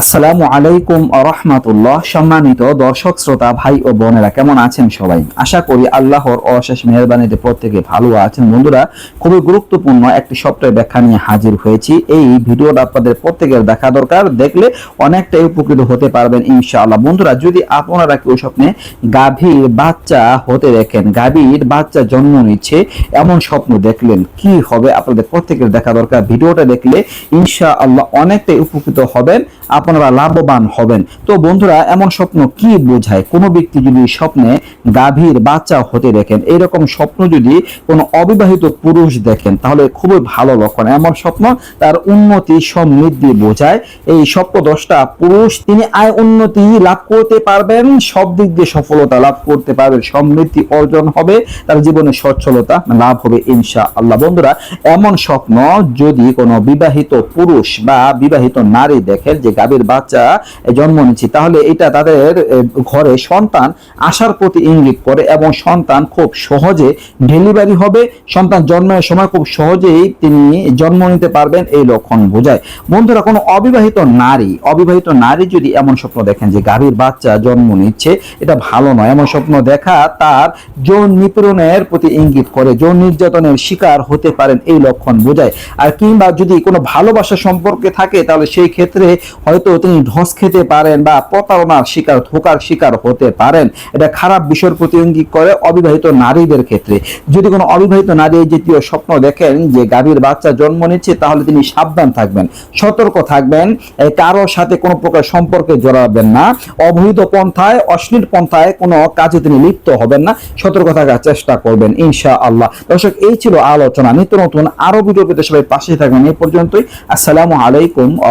আসসালামু আলাইকুম রহমাতুল্লাহ। সম্মানিত দর্শক, শ্রোতা, ভাই ও বোনেরা, কেমন আছেন সবাই? আশা করি আল্লাহর অশেষ মেহরবানিতে প্রত্যেকে ভালো আছেন। বন্ধুরা, খুবই গুরুত্বপূর্ণ একটি সপ্তাহে ব্যাখ্যা নিয়ে হাজির হয়েছি। এই ভিডিওটা আপনাদের প্রত্যেকের দেখা দরকার। দেখলে অনেকটাই উপকৃত হতে পারবেন ইনশাআল্লাহ। বন্ধুরা, যদি আপনারা কেউ স্বপ্নে গাভীর বাচ্চা হতে দেখেন, গাভীর বাচ্চা জন্ম নিচ্ছে, এমন স্বপ্ন দেখলেন, কি হবে আপনাদের প্রত্যেকের দেখা দরকার। ভিডিওটা দেখলে ইনশাআল্লাহ অনেকটাই উপকৃত হবেন। আপনারা লাভবান হবেন। তো বন্ধুরা, এমন স্বপ্ন কি বোঝায়? কোনো ব্যক্তি যদি স্বপ্নে গাভীর বাচ্চা হতে দেখেন, এরকম স্বপ্ন যদি কোনো অবিবাহিত পুরুষ দেখেন, তাহলে খুবই ভালো লক্ষণ। এমন স্বপ্ন তার উন্নতি সমৃদ্ধি বোঝায়। এই স্বপ্ন দশটা পুরুষ, তিনি আয় উন্নতি লাভ করতে পারবেন, সব দিক দিয়ে সফলতা লাভ করতে পারবেন, সমৃদ্ধি অর্জন হবে, তার জীবনে সচ্ছলতা লাভ হবে ইনশা আল্লাহ বন্ধুরা, এমন স্বপ্ন যদি কোনো বিবাহিত পুরুষ বা বিবাহিত নারী দেখেন, যে গাভীর বাচ্চা জন্ম নিচ্ছে, তাহলে এটা তাদের ঘরে সন্তান আসার প্রতি ইঙ্গিত করে এবং সন্তান খুব সহজে ডেলিভারি হবে, সন্তান জন্মের সময় খুব সহজেই তিনি জন্ম নিতে পারবেন এই লক্ষণ বোঝায়। বন্ধুরা, কোনো অবিবাহিত নারী অবিবাহিত নারী যদি এমন স্বপ্ন দেখেন যে গাভীর বাচ্চা জন্ম নিচ্ছে, এটা ভালো নয়। এমন স্বপ্ন দেখা তার যৌন নিপীড়নের প্রতি ইঙ্গিত করে, যৌন নির্যাতনের শিকার হতে পারেন এই লক্ষণ বোঝায়। আর কিংবা যদি কোনো ভালোবাসা সম্পর্কে থাকে, তাহলে সেই ক্ষেত্রে হয়তো তিনি ঢস খেতে পারেন বা প্রতারণার শিকার ধোকার শিকার হতে পারেন। এটা খারাপ বিষয়ের প্রতি ইঙ্গিত করে অবিবাহিত নারীদের ক্ষেত্রে। যদি কোনো অবিবাহিত নারী এই জাতীয় স্বপ্ন দেখেন যে গাভীর বাচ্চা জন্ম নিচ্ছে তাহলে তিনি সাবধান থাকবেন সতর্ক থাকবেন এ, কারোর সাথে কোনো প্রকার সম্পর্কে জড়াবেন না। অবৈধ পন্থায় অশ্লীল পন্থায় কোনো কাজে তিনি লিপ্ত হবেন না। সতর্ক থাকার চেষ্টা করবেন ইনশা আল্লাহ দর্শক এই ছিল আলোচনা। নিত্য নতুন আরও ভিডিও পেতে সবাই পাশে থাকবেন। এই পর্যন্তই। আসসালামু আলাইকুম আ